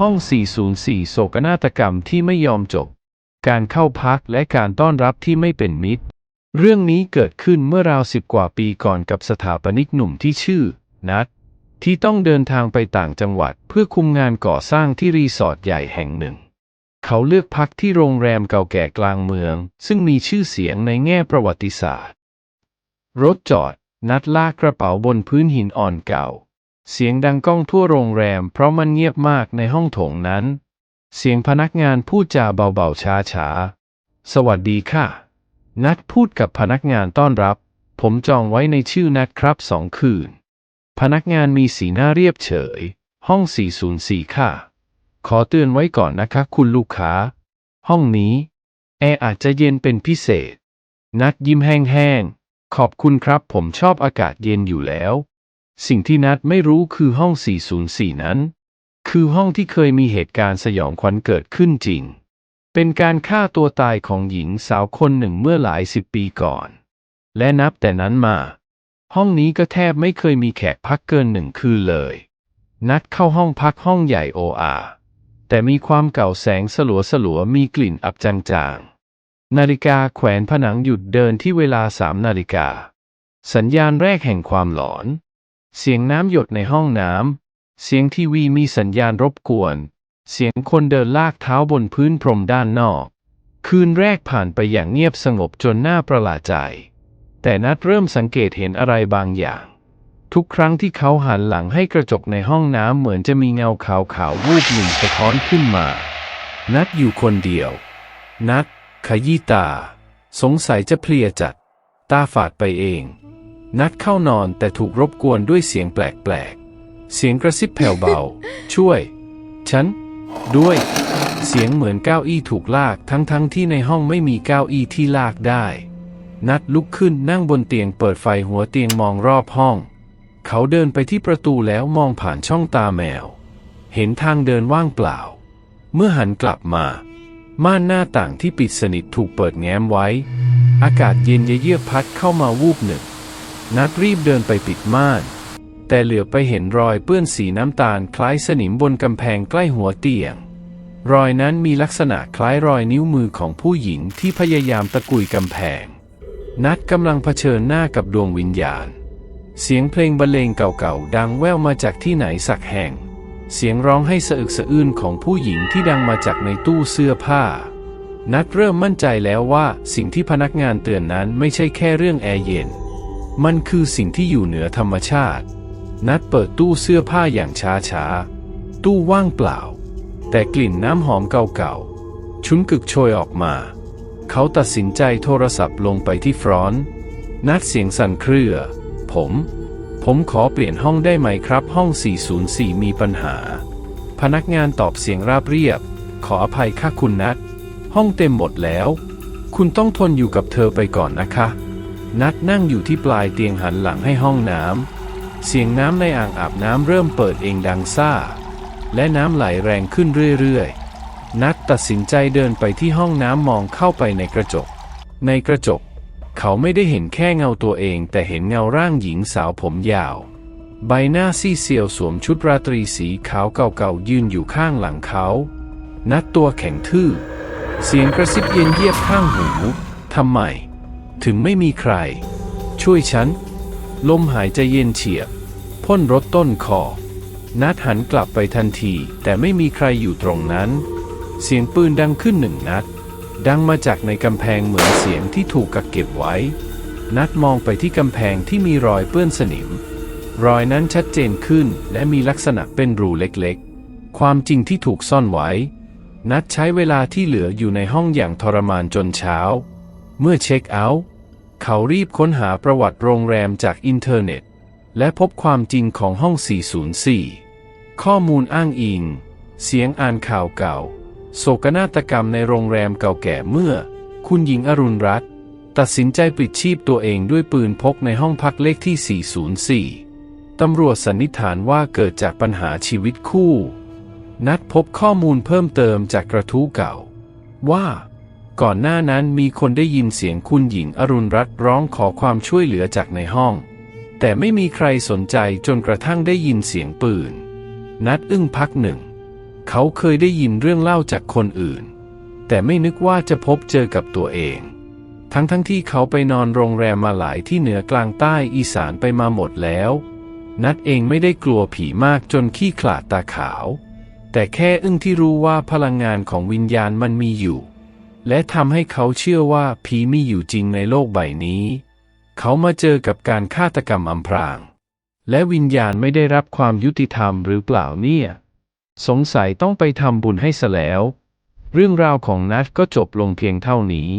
ห้อง 404 โศกนาฏกรรมที่ไม่ยอมจบ การเข้าพักและการต้อนรับที่ไม่เป็นมิตร เรื่องนี้เกิดขึ้นเมื่อราวสิบกว่าปีก่อนกับสถาปนิกหนุ่มที่ชื่อ นัทที่ต้องเดินทางไปต่างจังหวัดเพื่อคุมงานก่อสร้างที่รีสอร์ทใหญ่แห่งหนึ่ง เขาเลือกพักที่โรงแรมเก่าแก่กลางเมือง ซึ่งมีชื่อเสียงในแง่ประวัติศาสตร์ รถจอด นัดลากกระเป๋าบนพื้นหินอ่อนเก่า เสียงดังก้องทั่วโรงแรม เพราะมันเงียบมากในห้องโถงนั้น เสียงพนักงานพูดจาเบาๆช้าๆ สวัสดีค่ะ นัดพูดกับพนักงานต้อนรับ ผมจองไว้ในชื่อนัดครับสองคืน พนักงานมีสีหน้าเรียบเฉย ห้อง 404 ค่ะ ขอเตือนไว้ก่อนนะคะคุณลูกค้า ห้องนี้ แอร์อาจจะเย็นเป็นพิเศษ นัดยิ้มแห้งๆ ขอบคุณครับผมชอบอากาศเย็นอยู่แล้ว สิ่งที่นัดไม่รู้คือห้อง 404 นั้น คือห้องที่เคยมีเหตุการณ์สยองขวัญเกิดขึ้นจริง เป็นการฆ่าตัวตายของหญิงสาวคนหนึ่งเมื่อหลายสิบปีก่อน และนับแต่นั้นมา ห้องนี้ก็แทบไม่เคยมีแขกพักเกินหนึ่งคืนเลย นัดเข้าห้องพักห้องใหญ่โออาแต่มีความเก่าแสงสลัวสลัวๆมีกลิ่นอับจางๆ นาฬิกาแขวนผนังหยุดเดินที่เวลาสามนาฬิกา สัญญาณแรกแห่งความหลอน เสียงน้ำหยดในห้องน้ำ เสียงทีวีมีสัญญาณรบกวน เสียงคนเดินลากเท้าบนพื้นพรมด้านนอก คืนแรกผ่านไปอย่างเงียบสงบจนน่าประหลาดใจ แต่นัดเริ่มสังเกตเห็นอะไรบางอย่าง ทุกครั้งที่เขาหันหลังให้กระจกในห้องน้ำเหมือนจะมีเงาขาวๆวูบหนึ่งสะท้อนขึ้นมา นัดอยู่คนเดียว นัดขยี้ตา สงสัยจะเพลียจัด ตาฝาดไปเอง นัดเข้านอนแต่ถูกรบกวนด้วยเสียงแปลกๆ เสียงกระซิบแผ่วเบา ช่วย ฉัน ด้วย เสียงเหมือนเก้าอี้ถูกลากทั้งๆทที่ในห้องไม่มีเก้าอี้ที่ลากได้ นัดลุกขึ้นนั่งบนเตียงเปิดไฟหัวเตียงมองรอบห้อง เขาเดินไปที่ประตูแล้วมองผ่านช่องตาแมว เห็นทางเดินว่างเปล่า เมื่อหันกลับมา ม่านหน้าต่างที่ปิดสนิทถูกเปิดแง้มไว้ อากาศเย็นเยือกพัดเข้ามาวูบหนึ่ง นัดรีบเดินไปปิดม่าน แต่เหลือไปเห็นรอยเปื้อนสีน้ำตาลคล้ายสนิมบนกำแพงใกล้หัวเตียง รอยนั้นมีลักษณะคล้ายรอยนิ้วมือของผู้หญิงที่พยายามตะกุยกำแพง นัดกำลังเผชิญหน้ากับดวงวิญญาณ เสียงเพลงบรรเลงเก่าๆดังแว่วมาจากที่ไหนสักแห่ง เสียงร้องให้สะอึกสะอื้นของผู้หญิงที่ดังมาจากในตู้เสื้อผ้านัดเริ่มมั่นใจแล้วว่าสิ่งที่พนักงานเตือนนั้นไม่ใช่แค่เรื่องแอร์เย็น มันคือสิ่งที่อยู่เหนือธรรมชาติ นัดเปิดตู้เสื้อผ้าอย่างช้าๆ ตู้ว่างเปล่า แต่กลิ่นน้ำหอมเก่าๆ ชุนกึกโชยออกมา เขาตัดสินใจโทรศัพท์ลงไปที่ฟรอนต์นัดเสียงสั่นเครือ ผม ผมขอเปลี่ยนห้องได้ไหมครับ ห้อง 404 มีปัญหา พนักงานตอบเสียงราบเรียบ ขออภัยค่ะคุณนัด ห้องเต็มหมดแล้ว คุณต้องทนอยู่กับเธอไปก่อนนะคะ นัดนั่งอยู่ที่ปลายเตียงหันหลังให้ห้องน้ำ เสียงน้ำในอ่างอาบน้ำเริ่มเปิดเองดังซ่า และน้ำไหลแรงขึ้นเรื่อยๆ นัดตัดสินใจเดินไปที่ห้องน้ำมองเข้าไปในกระจก ในกระจก เขาไม่ได้เห็นแค่เงาตัวเอง แต่เห็นเงาร่างหญิงสาวผมยาว ใบหน้าซีดเซียวสวมชุดราตรีสีขาวเก่าๆยืนอยู่ข้างหลังเขา นัดตัวแข็งทื่อ เสียงกระซิบเย็นเยียบข้างหูทำไม ถึงไม่มีใคร ช่วยฉัน ลมหายใจเย็นเฉียบ พ่นรถต้นคอ นัดหันกลับไปทันที แต่ไม่มีใครอยู่ตรงนั้น เสียงปืนดังขึ้นหนึ่งนัด ดังมาจากในกำแพงเหมือนเสียงที่ถูกกักเก็บไว้ นัดมองไปที่กำแพงที่มีรอยเปื้อนสนิม รอยนั้นชัดเจนขึ้นและมีลักษณะเป็นรูเล็กๆ ความจริงที่ถูกซ่อนไว้ นัดใช้เวลาที่เหลืออยู่ในห้องอย่างทรมานจนเช้า เมื่อเช็คเอาท์เขารีบค้นหาประวัติโรงแรมจากอินเทอร์เน็ต และพบความจริงของห้อง 404 ข้อมูลอ้างอิง เสียงอ่านข่าวเก่า โศกนาฏกรรมในโรงแรมเก่าแก่เมื่อ คุณหญิงอรุณรัตน์ตัดสินใจปลิดชีพตัวเองด้วยปืนพกในห้องพักเลขที่ 404 ตำรวจสันนิษฐานว่าเกิดจากปัญหาชีวิตคู่ นัดพบข้อมูลเพิ่มเติมจากกระทู้เก่า ว่า ก่อนหน้านั้นมีคนได้ยินเสียงคุณหญิงอรุณรัตน์ร้องขอความช่วยเหลือจากในห้อง แต่ไม่มีใครสนใจจนกระทั่งได้ยินเสียงปืน นัดอึ้งพักหนึ่ง เขาเคยได้ยินเรื่องเล่าจากคนอื่น แต่ไม่นึกว่าจะพบเจอกับตัวเอง ทั้งทั้งที่เขาไปนอนโรงแรมมาหลายที่เหนือกลางใต้อีสานไปมาหมดแล้ว นัดเองไม่ได้กลัวผีมากจนขี้ขลาดตาขาว แต่แค่อึ้งที่รู้ว่าพลังงานของวิญญาณมันมีอยู่ และทำให้เขาเชื่อว่าผีมีอยู่จริงในโลกใบนี้ เขามาเจอกับการฆาตกรรมอำพราง และวิญญาณไม่ได้รับความยุติธรรมหรือเปล่าเนี่ย สงสัยต้องไปทำบุญให้ซะแล้ว เรื่องราวของนัทก็จบลงเพียงเท่านี้